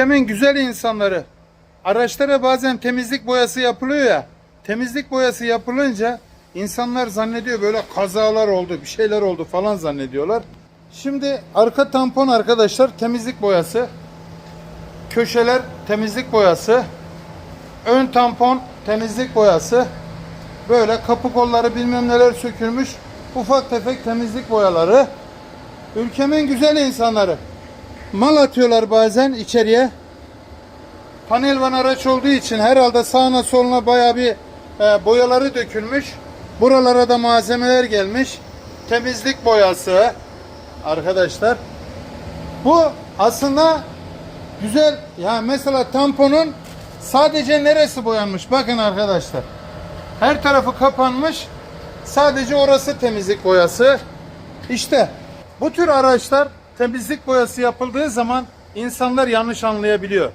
Ülkemin güzel insanları. Araçlara bazen temizlik boyası yapılıyor ya. Temizlik boyası yapılınca insanlar zannediyor böyle kazalar oldu, bir şeyler oldu falan zannediyorlar. Şimdi arka tampon arkadaşlar temizlik boyası. Köşeler temizlik boyası. Ön tampon temizlik boyası. Böyle kapı kolları bilmem neler sökülmüş. Ufak tefek temizlik boyaları. Ülkemin güzel insanları. Mal atıyorlar bazen içeriye. Panel van araç olduğu için herhalde sağına soluna baya bir e, boyaları dökülmüş. Buralara da malzemeler gelmiş. Temizlik boyası arkadaşlar. Bu aslında güzel. Ya mesela tamponun sadece neresi boyanmış? Bakın arkadaşlar. Her tarafı kapanmış. Sadece orası temizlik boyası. İşte bu tür araçlar temizlik boyası yapıldığı zaman insanlar yanlış anlayabiliyor.